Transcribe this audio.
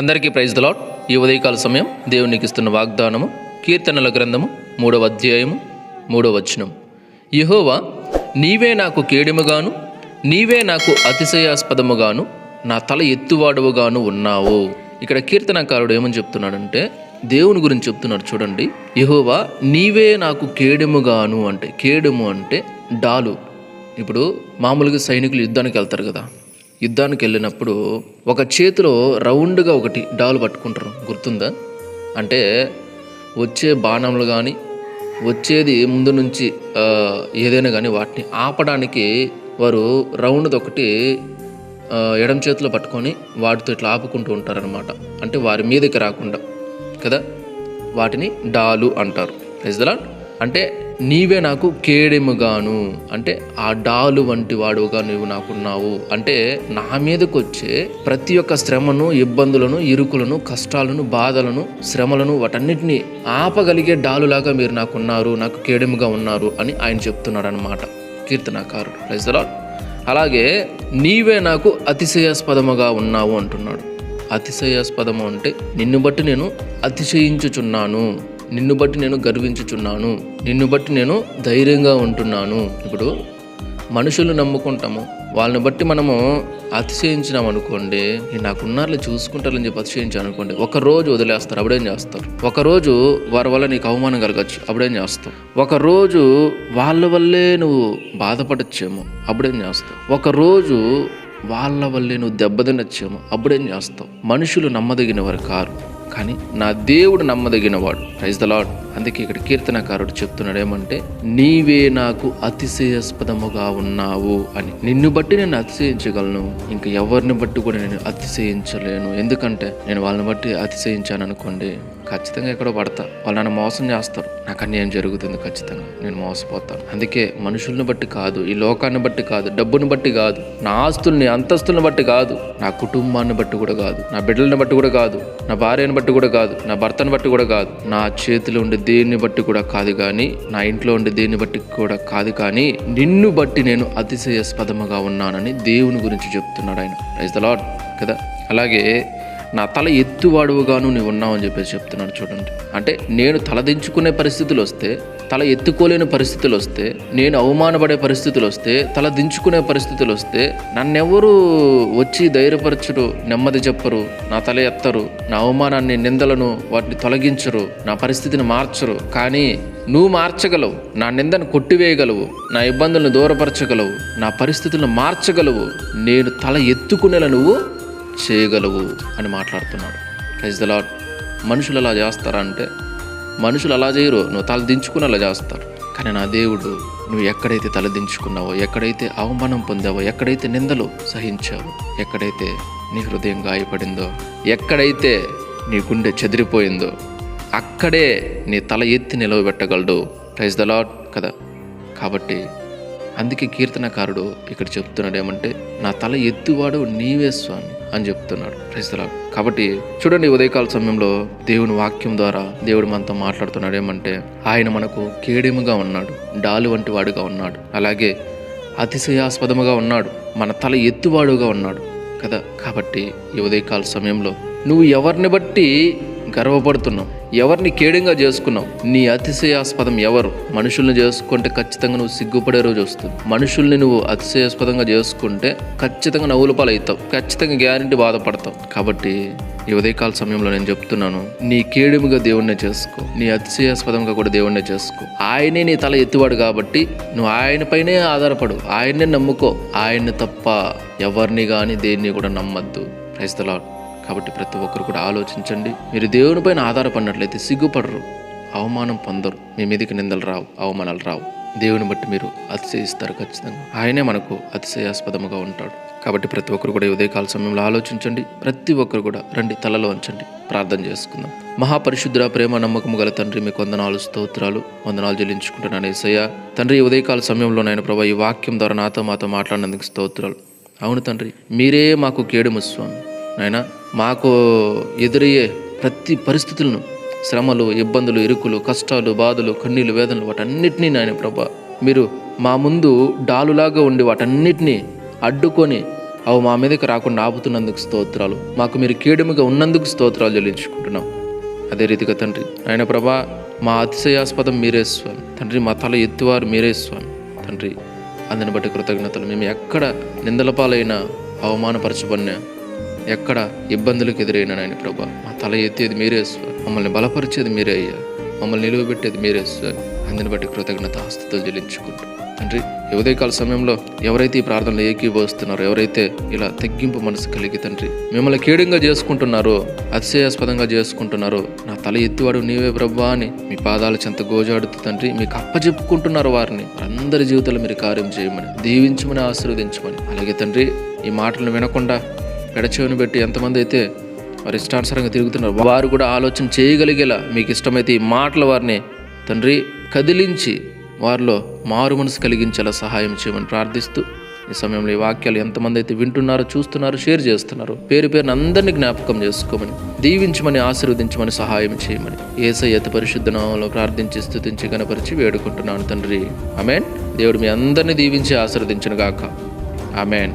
అందరికీ ప్రైజ్ దలాట్ ఈ ఉదయకాల సమయం దేవునికి ఇస్తున్న వాగ్దానము కీర్తనల గ్రంథము మూడవ అధ్యాయము మూడవ వచనం. యహోవా నీవే నాకు కేడెముగాను నీవే నాకు అతిశయాస్పదముగాను నా తల ఎత్తువాడువుగాను ఉన్నావు. ఇక్కడ కీర్తనకారుడు ఏమని చెప్తున్నాడంటే దేవుని గురించి చెప్తున్నాడు చూడండి. యహోవా నీవే నాకు కేడెముగాను అంటే కేడెము అంటే డాలు. ఇప్పుడు మామూలుగా సైనికులు యుద్ధానికి వెళ్తారు కదా. యుద్ధానికి వెళ్ళినప్పుడు ఒక చేతిలో రౌండ్గా ఒకటి డాలు పట్టుకుంటారు. గుర్తుందా? అంటే వచ్చే బాణములు కానీ వచ్చేది ముందు నుంచి ఏదైనా కానీ వాటిని ఆపడానికి వారు రౌండ్ది ఒకటి ఎడం ఎడమ చేతిలో పట్టుకొని వాటితో ఇట్లా ఆపుకుంటూ ఉంటారనమాట అంటే వారి మీదకి రాకుండా కదా? వాటిని డాలు అంటారు. ఇజ్లాండ్ అంటే నీవే నాకు కేడెముగాను. అంటే ఆ డాలు వంటి వాడుగా నువ్వు నాకున్నావు. అంటే నా మీదకు వచ్చే ప్రతి ఒక్క శ్రమను ఇబ్బందులను ఇరుకులను కష్టాలను బాధలను శ్రమలను వాటన్నిటిని ఆపగలిగే డాలులాగా మీరు నాకున్నారు నాకు కేడెముగా ఉన్నారు అని ఆయన చెప్తున్నాడు అనమాట కీర్తనాకారుడు. ప్రైజ్ అలాగే నీవే నాకు అతిశయాస్పదముగా ఉన్నావు అంటున్నాడు. అతిశయాస్పదము అంటే నిన్ను బట్టి నేను అతిశయించుచున్నాను. నిన్ను బట్టి నేను గర్వించుచున్నాను. నిన్ను బట్టి నేను ధైర్యంగా ఉంటున్నాను. ఇప్పుడు మనుషులు నమ్ముకుంటాము. వాళ్ళని బట్టి మనము అతిశయించినాం అనుకోండి నాకు నాకున్నారులే చూసుకుంటారని చెప్పి అతిశయించాను అనుకోండి ఒకరోజు వదిలేస్తారు అప్పుడేం చేస్తారు? ఒకరోజు వారి వల్ల నీకు అవమానం కలగచ్చు అప్పుడేం చేస్తావు? ఒకరోజు వాళ్ళ వల్లే నువ్వు బాధపడచ్చేమో అప్పుడేం చేస్తావు? ఒకరోజు వాళ్ళ వల్లే నువ్వు దెబ్బతినచ్చేమో అప్పుడేం చేస్తావు? మనుషులు నమ్మదగినవారు కారు. కానీ నా దేవుడు నమ్మదగినవాడు. ప్రైజ్ ద లాడ్ అందుకే ఇక్కడ కీర్తనకారుడు చెప్తున్నాడు ఏమంటే నీవే నాకు అతిశయాస్పదముగా ఉన్నావు అని. నిన్ను బట్టి నేను అతిశయించగలను ఇంకా ఎవరిని బట్టి కూడా నేను అతిశయించలేను. ఎందుకంటే నేను వాళ్ళని బట్టి అతిశయించాను అనుకోండి ఖచ్చితంగా ఎక్కడో పడతా. వాళ్ళు నన్ను మోసం చేస్తారు. నాకు అన్యాయం జరుగుతుంది ఖచ్చితంగా. నేను మోసపోతాను. అందుకే మనుషుల్ని బట్టి కాదు ఈ లోకాన్ని బట్టి కాదు డబ్బుని బట్టి కాదు నా ఆస్తుల్ని అంతస్తుల్ని బట్టి కాదు నా కుటుంబాన్ని బట్టి కూడా కాదు నా బిడ్డలను బట్టి కూడా కాదు నా భార్యను బట్టి కూడా కాదు నా భర్తను బట్టి కూడా కాదు నా చేతిలో ఉండే దేన్ని బట్టి కూడా కాదు కానీ నా ఇంట్లో ఉండే దేన్ని బట్టి కూడా కాదు కానీ నిన్ను బట్టి నేను అతిశయాస్పదముగా ఉన్నానని దేవుని గురించి చెప్తున్నాడు ఆయన. ప్రైజ్ ద లాడ్ కదా? అలాగే నా తల ఎత్తువాడువుగాను నీవు ఉన్నావు అని చెప్పేసి చెప్తున్నాడు చూడండి. అంటే నేను తలదించుకునే పరిస్థితులు వస్తే తల ఎత్తుకోలేని పరిస్థితులు వస్తే నేను అవమానపడే పరిస్థితులు వస్తే తల దించుకునే పరిస్థితులు వస్తే నన్నెవరు వచ్చి ధైర్యపరచరు నెమ్మది చెప్పరు నా తల ఎత్తరు నా అవమానాన్ని నిందలను వాటిని తొలగించరు నా పరిస్థితిని మార్చరు. కానీ నువ్వు మార్చగలవు నా నిందను కొట్టివేయగలవు నా ఇబ్బందులను దూరపరచగలవు నా పరిస్థితులను మార్చగలవు నేను తల ఎత్తుకునేలా నువ్వు చేయగలవు అని మాట్లాడుతున్నాడు. ప్రైజ్ ద లాట్ మనుషులు అలా చేస్తారంటే మనుషులు అలా చేయరు. నువ్వు తల దించుకుని అలా చేస్తారు. కానీ నా దేవుడు నువ్వు ఎక్కడైతే తల దించుకున్నావో ఎక్కడైతే అవమానం పొందావో ఎక్కడైతే నిందలు సహించావో ఎక్కడైతే నీ హృదయం గాయపడిందో ఎక్కడైతే నీ గుండె చెదిరిపోయిందో అక్కడే నీ తల ఎత్తి నిలవబెట్టగలడు. ప్రైజ్ ద లాట్ కదా. కాబట్టి అందుకే కీర్తనకారుడు ఇక్కడ చెప్తున్నాడు ఏమంటే నా తల ఎత్తువాడు నీవే స్వామి అని చెప్తున్నాడు. ప్రైస్తలా కాబట్టి చూడండి ఉదయకాల సమయంలో దేవుని వాక్యం ద్వారా దేవుడు మనతో మాట్లాడుతున్నాడు ఏమంటే ఆయన మనకు కేడెముగా ఉన్నాడు డాలు వంటి వాడుగా ఉన్నాడు అలాగే అతిశయాస్పదముగా ఉన్నాడు మన తల ఎత్తువాడుగా ఉన్నాడు కదా. కాబట్టి ఈ ఉదయకాల సమయంలో నువ్వు ఎవరిని బట్టి గర్వపడుతున్నావు ఎవరిని కేడంగా చేసుకున్నావు? నీ అతిశయాస్పదం ఎవరు? మనుషుల్ని చేసుకుంటే ఖచ్చితంగా నువ్వు సిగ్గుపడే రోజు వస్తుంది. మనుషుల్ని నువ్వు అతిశయాస్పదంగా చేసుకుంటే ఖచ్చితంగా నవ్వుల పాలవుతావు. ఖచ్చితంగా గ్యారంటీ బాధపడతావు. కాబట్టి ఈ ఉదయకాల సమయంలో నేను చెప్తున్నాను నీ కేడుముగా దేవుణ్ణే చేసుకో. నీ అతిశయాస్పదంగా కూడా దేవుణ్ణే చేసుకో. ఆయనే నీ తల ఎత్తువాడు కాబట్టి నువ్వు ఆయనపైనే ఆధారపడు. ఆయన్నే నమ్ముకో. ఆయన్ని తప్ప ఎవరిని కానీ దేన్ని కూడా నమ్మద్దు. క్రైస్తలాడు కాబట్టి ప్రతి ఒక్కరు కూడా ఆలోచించండి. మీరు దేవునిపైన ఆధారపడినట్లయితే సిగ్గుపడరు అవమానం పొందరు. మీ మీదకి నిందలు రావు అవమానాలు రావు. దేవుని బట్టి మీరు అతిశయిస్తారు ఖచ్చితంగా. ఆయనే మనకు అతిశయాస్పదముగా ఉంటాడు. కాబట్టి ప్రతి ఒక్కరు కూడా ఈ ఉదయకాల సమయంలో ఆలోచించండి. ప్రతి ఒక్కరు కూడా రండి తలలో ఉంచండి ప్రార్థన చేసుకుందాం. మహాపరిశుద్ర ప్రేమ నమ్మకం గల తండ్రి మీకు వందనాలు స్తోత్రాలు. వందనాలు చెల్లించుకుంటున్నాను ఏసయ్య. తండ్రి ఉదయకాల సమయంలో నేను ప్రభా ఈ వాక్యం ద్వారా నాతో మాతో మాట్లాడినందుకు స్తోత్రాలు. అవును తండ్రి మీరే మాకు కేడుము స్వామి నాయన మాకు ఎదురయ్యే ప్రతి పరిస్థితులను శ్రమలు ఇబ్బందులు ఇరుకులు కష్టాలు బాధలు కన్నీళ్ళు వేదనలు వాటన్నిటినీ నాయన ప్రభా మీరు మా ముందు డాలులాగా ఉండి వాటన్నిటినీ అడ్డుకొని అవి మా మీదకి రాకుండా ఆపుతున్నందుకు స్తోత్రాలు. మాకు మీరు కీడుముగా ఉన్నందుకు స్తోత్రాలు చెల్లించుకుంటున్నాం. అదే రీతిగా తండ్రి ఆయన ప్రభా మా అతిశయాస్పదం మీరే స్వామి. తండ్రి మా తల ఎత్తువారు మీరే స్వామి. తండ్రి అందుని బట్టి కృతజ్ఞతలు. మేము ఎక్కడ నిందల పాలైన అవమానపరచబడినా ఎక్కడ ఇబ్బందులకు ఎదురైన నాయన ప్రభా. మా తల ఎత్తేది మీరే స్వామి. మమ్మల్ని బలపరిచేది మీరే అయ్యా. మమ్మల్ని నిలువబెట్టేది మీరే స్వామి. అందుని బట్టి కృతజ్ఞత ఆస్తుతులు చెల్లించుకుంటూ. తండ్రి ఉదయకాల సమయంలో ఎవరైతే ఈ ప్రార్థనలు ఏకీభవిస్తున్నారో ఎవరైతే ఇలా తగ్గింపు మనసు కలిగి తండ్రి మిమ్మల్ని కీడంగా చేసుకుంటున్నారో అతిశయాస్పదంగా చేసుకుంటున్నారో నా తల ఎత్తివాడు నీవే బ్రవ్వా అని మీ పాదాల చెంత గోజాడుతూ తండ్రి మీకు అప్పచెప్పుకుంటున్నారు వారిని. అందరి జీవితాలు మీరు కార్యం చేయమని దీవించమని ఆశీర్వదించమని. అలాగే తండ్రి ఈ మాటలను వినకుండా ఎడచేవిని పెట్టి ఎంతమంది అయితే వారి ఇష్టానుసారంగా తిరుగుతున్నారు వారు కూడా ఆలోచన చేయగలిగేలా మీకు ఇష్టమైతే ఈ మాటల వారిని తండ్రి కదిలించి వారిలో మారు మనసు కలిగించేలా సహాయం చేయమని ప్రార్థిస్తూ ఈ సమయంలో ఈ వాక్యాలు ఎంతమంది అయితే వింటున్నారో చూస్తున్నారో షేర్ చేస్తున్నారు పేరు పేరుని అందరినీ జ్ఞాపకం చేసుకోమని దీవించమని ఆశీర్వదించమని సహాయం చేయమని ఏసై అతి పరిశుద్ధ నామంలో ప్రార్థించి స్థుతించి కనపరిచి వేడుకుంటున్నాను తండ్రి. అమెన్ దేవుడు మీ అందరినీ దీవించి ఆశీర్వదించను గాక అమెన్